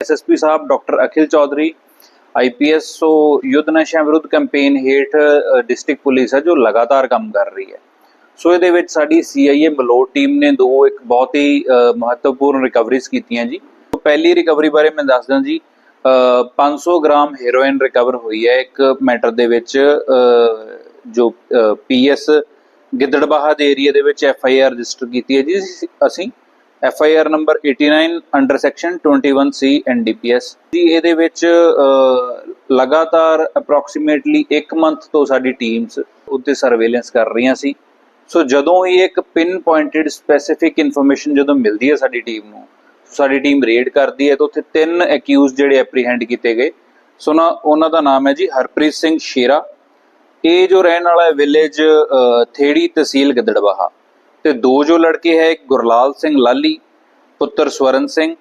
SSP ਸਾਹਿਬ, doctor Akhil Chaudhary IPS so ਯੁੱਧ ਨਸ਼ਿਆਂ ਵਿਰੁੱਧ ਕੈਂਪੇਨ ਹੇਠ ਡਿਸਟ੍ਰਿਕਟ ਪੁਲਿਸ ਹੈ ਜੋ ਲਗਾਤਾਰ ਕੰਮ ਕਰ ਰਹੀ ਹੈ। ਸੋ ਇਹਦੇ ਵਿੱਚ ਸਾਡੀ ਸੀਆਈਏ ਮਲੋਟ ਟੀਮ ਨੇ ਦੋ ਇੱਕ ਬਹੁਤ ਹੀ ਮਹੱਤਵਪੂਰਨ ਰਿਕਵਰੀਜ਼ ਕੀਤੀਆਂ ਜੀ। ਪਹਿਲੀ ਰਿਕਵਰੀ ਬਾਰੇ ਮੈਂ ਦੱਸਦਾ ਜੀ 500 ਗ੍ਰਾਮ ਹੈਰੋਇਨ ਰਿਕਵਰ ਹੋਈ ਹੈ ਇੱਕ ਮੈਟਰ ਦੇ ਵਿੱਚ ਜੋ ਪੀਐਸ ਗਿੱਦੜਬਾਹਾ ਦੇ ਏਰੀਆ ਦੇ ਵਿੱਚ ਐਫ ਰਜਿਸਟਰ ਕੀਤੀ ਹੈ ਜੀ ਅਸੀਂ। F I R number 89 under section 21 C N D P NDPS ਜੀ, ਇਹਦੇ ਵਿੱਚ ਲਗਾਤਾਰ ਅਪਰੋਕਸੀਮੇਟਲੀ 1 ਮੰਥ ਤੋਂ ਸਾਡੀ ਟੀਮਸ ਉੱਤੇ ਸਰਵੇਲੈਂਸ ਕਰ ਰਹੀਆਂ ਸੀ। ਸੋ ਜਦੋਂ ਹੀ ਇੱਕ ਪਿਨ ਪੁਆਇੰਟਡ ਸਪੈਸੀਫਿਕ ਇਨਫੋਰਮੇਸ਼ਨ ਜਦੋਂ ਮਿਲਦੀ ਹੈ ਸਾਡੀ ਟੀਮ ਨੂੰ, ਸਾਡੀ ਟੀਮ ਰੇਡ ਕਰਦੀ ਹੈ, ਤਾਂ ਉੱਥੇ ਤਿੰਨ ਅਕਿਊਜ਼ ਜਿਹੜੇ ਐਪਰੀਹੈਂਡ ਕੀਤੇ ਗਏ। ਸੋ ਨਾ, ਉਹਨਾਂ ਦਾ ਨਾਮ ਹੈ ਜੀ ਹਰਪ੍ਰੀਤ ਸਿੰਘ ਸ਼ੇਰਾ। ਇਹ ਜੋ ਰਹਿਣ ਵਾਲਾ ਹੈ ਵਿਲੇਜ ਥੇੜੀ ਤਹਿਸੀਲ ਗਿੱਦੜਬਾਹਾ ਤੇ ਦੋ ਜੋ ਲੜਕੇ ਹੈ, ਇੱਕ ਗੁਰਲਾਲ ਸਿੰਘ ਲਾਲੀ, ਪੁੱਤਰ ਸਵਰਨ ਸਿੰਘ,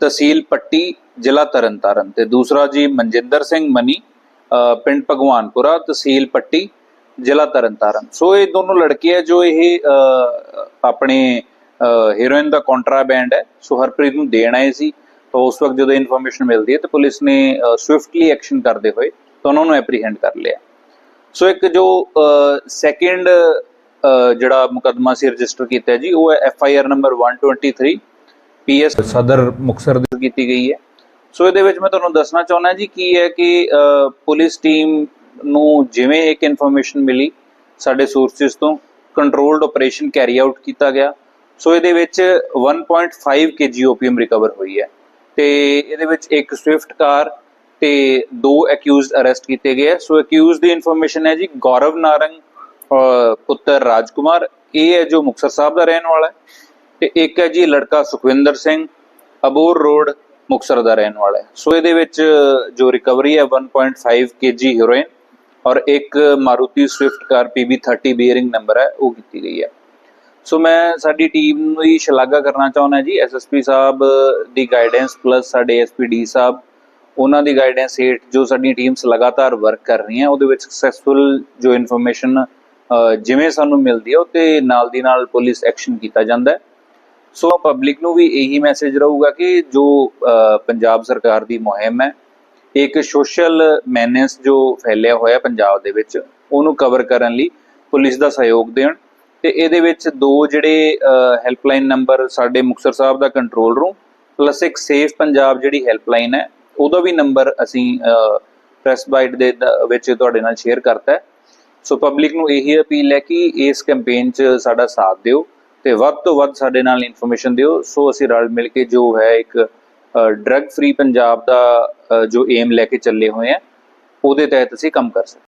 ਤਹਿਸੀਲ ਪੱਟੀ, ਜ਼ਿਲ੍ਹਾ ਤਰਨਤਾਰਨ ਤੇ ਦੂਸਰਾ ਜੀ ਮਨਜਿੰਦਰ ਸਿੰਘ ਮਨੀ ਪਿੰਡ ਭਗਵਾਨਪੁਰਾ, ਤਹਿਸੀਲ ਪੱਟੀ, ਜ਼ਿਲ੍ਹਾ ਤਰਨਤਾਰਨ। ਸੋ ਇਹ ਦੋਨੋਂ ਲੜਕੇ ਹੈ ਜੋ ਇਹ ਆਪਣੇ ਹੀਰੋਇਨ ਦਾ ਕੰਟਰਾਬੈਂਡ ਹੈ। ਸੋ ਹਰਪ੍ਰੀਤ ਨੂੰ ਦੇਣ ਆਏ ਸੀ। ਤਾਂ ਉਸ ਵਕਤ ਜਦੋਂ ਇਨਫੋਰਮੇਸ਼ਨ ਮਿਲਦੀ ਹੈ ਤਾਂ ਪੁਲਿਸ ਨੇ ਸਵਿਫਟਲੀ ਐਕਸ਼ਨ ਕਰਦੇ ਹੋਏ ਤਾਂ ਉਹਨਾਂ ਨੂੰ ਐਪਰੀਹੈਂਡ ਕਰ ਲਿਆ। ਸੋ ਇੱਕ ਜੋ ਸੈਕਿੰਡ ਜਿਹੜਾ ਮੁਕੱਦਮਾ ਸੀ ਰਜਿਸਟਰ ਕੀਤਾ ਜੀ ਉਹ ਹੈ F I R number 123 PS Sadar Muktsar ਦੀ ਕੀਤੀ ਗਈ ਹੈ। ਸੋ ਇਹਦੇ ਵਿੱਚ ਮੈਂ ਤੁਹਾਨੂੰ ਦੱਸਣਾ ਚਾਹੁੰਦਾ ਜੀ ਕੀ ਹੈ ਕਿ ਪੁਲਿਸ ਟੀਮ ਨੂੰ ਜਿਵੇਂ ਇੱਕ ਇਨਫੋਰਮੇਸ਼ਨ ਮਿਲੀ ਸਾਡੇ ਸੋਰਸਸ ਤੋਂ ਕੰਟਰੋਲਡ ਆਪਰੇਸ਼ਨ ਕੈਰੀ ਆਊਟ ਕੀਤਾ ਗਿਆ। ਸੋ ਇਹਦੇ ਵਿੱਚ 1.5 ਕੇਜੀ ਓਪੀਐਮ ਰਿਕਵਰ ਹੋਈ ਹੈ। ਤੇ ਇਹਦੇ ਵਿੱਚ ਇੱਕ ਸਵਿਫਟ ਕਾਰ ਤੇ ਦੋ ਅਕਿਊਜ਼ਡ ਅਰੈਸਟ ਕੀਤੇ ਗਏ। ਸੋ ਅਕਿਊਜ਼ਡ ਦੀ ਇਨਫੋਰਮੇਸ਼ਨ ਹੈ ਜੀ ਗੌਰਵ ਨਾਰੰਗ ਪੁੱਤਰ ਰਾਜਕੁਮਾਰ, ਇਹ ਹੈ ਜੋ ਮੁਕਤਸਰ ਸਾਹਿਬ ਦਾ ਰਹਿਣ ਵਾਲਾ ਹੈ ਤੇ ਇੱਕ ਹੈ ਜੀ ਲੜਕਾ ਸੁਖਵਿੰਦਰ ਸਿੰਘ, ਅਬੋਰ ਰੋਡ ਮੁਕਤਸਰ ਦਾ ਰਹਿਣ ਵਾਲਾ ਹੈ। ਸੋ ਇਹਦੇ ਵਿੱਚ ਜੋ ਰਿਕਵਰੀ ਹੈ 1.5 ਕੇਜੀ ਹੀਰੋਇਨ ਔਰ ਇੱਕ Maruti Swift car PB30 bearing number ਹੈ, ਉਹ ਕੀਤੀ ਗਈ ਹੈ। ਸੋ ਮੈਂ ਸਾਡੀ ਟੀਮ ਨੂੰ ਹੀ ਸ਼ਲਾਘਾ ਕਰਨਾ ਚਾਹੁੰਦਾ ਜੀ ਐਸਐਸਪੀ ਸਾਹਿਬ ਦੀ ਗਾਈਡੈਂਸ ਪਲੱਸ ਸਾਡੇ ਐਸਪੀਡੀ ਸਾਹਿਬ, ਉਹਨਾਂ ਦੀ ਗਾਈਡੈਂਸ ਹੇਠ ਜੋ ਸਾਡੀ ਟੀਮਸ ਲਗਾਤਾਰ ਵਰਕ ਕਰ ਰਹੀਆਂ, ਉਹਦੇ ਵਿੱਚ ਸਕਸੈਸਫੁਲ ਜੋ ਇਨਫੋਰਮੇਸ਼ਨ ਜਿਵੇਂ ਸਾਨੂੰ ਮਿਲਦੀ ਹੈ, ਉਹ ਤੇ ਨਾਲ ਦੀ ਨਾਲ ਪੁਲਿਸ ਐਕਸ਼ਨ ਕੀਤਾ ਜਾਂਦਾ ਹੈ। ਸੋ ਪਬਲਿਕ ਨੂੰ ਵੀ ਇਹੀ ਮੈਸੇਜ ਰਹੂਗਾ ਕਿ ਜੋ ਪੰਜਾਬ ਸਰਕਾਰ ਦੀ ਮੁਹਿੰਮ ਹੈ, ਇੱਕ ਸੋਸ਼ਲ ਮੈਨੇਸ ਜੋ ਫੈਲਿਆ ਹੋਇਆ ਪੰਜਾਬ ਦੇ ਵਿੱਚ, ਉਹਨੂੰ ਕਵਰ ਕਰਨ ਲਈ ਪੁਲਿਸ ਦਾ ਸਹਿਯੋਗ ਦੇਣ। ਤੇ ਇਹਦੇ ਵਿੱਚ ਦੋ ਜਿਹੜੇ ਹੈਲਪਲਾਈਨ ਨੰਬਰ ਸਾਡੇ ਮੁਕਤਸਰ ਸਾਹਿਬ ਦਾ ਕੰਟਰੋਲ ਰੂਮ ਪਲੱਸ ਇੱਕ ਸੇਫ ਪੰਜਾਬ ਜਿਹੜੀ ਹੈਲਪਲਾਈਨ ਹੈ, ਉਹਦਾ ਵੀ ਨੰਬਰ ਅਸੀਂ ਪ੍ਰੈਸ ਬਾਈਟ ਦੇ ਵਿੱਚ ਤੁਹਾਡੇ ਨਾਲ ਸ਼ੇਅਰ ਕਰਤਾ ਹੈ। ਸੋ ਪਬਲਿਕ ਨੂੰ ਇਹੀ ਅਪੀਲ ਹੈ ਕਿ ਇਸ ਕੈਂਪੇਨ 'ਚ ਸਾਡਾ ਸਾਥ ਦਿਓ ਤੇ ਵੱਧ ਤੋਂ ਵੱਧ ਸਾਡੇ ਨਾਲ ਇਨਫੋਰਮੇਸ਼ਨ ਦਿਓ। ਸੋ ਅਸੀਂ ਰਲ ਮਿਲ ਕੇ ਜੋ ਹੈ ਇੱਕ ਡਰੱਗ ਫ੍ਰੀ ਪੰਜਾਬ ਦਾ ਜੋ ਏਮ ਲੈ ਕੇ ਚੱਲੇ ਹੋਏ ਆ, ਉਹਦੇ ਤਹਿਤ ਅਸੀਂ ਕੰਮ ਕਰ ਸਕਦੇ